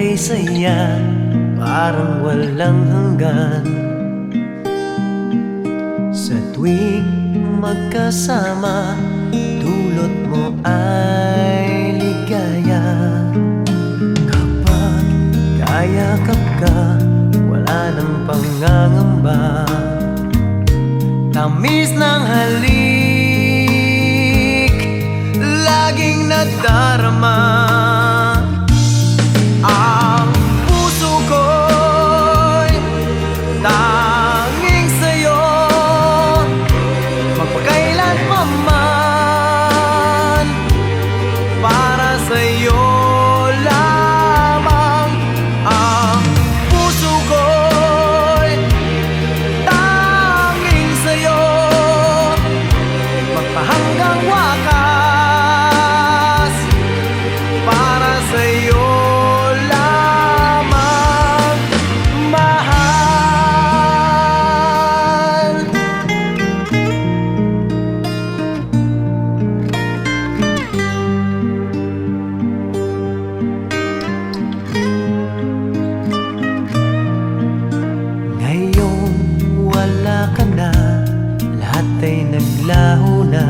kay saya Parang walang hanggan. Sa tuwing magkasama Dulot mo ay ligaya. Kapag kayakap ka Wala nang pangangamba. Tamis ng halik Laging nadarama หนาวนา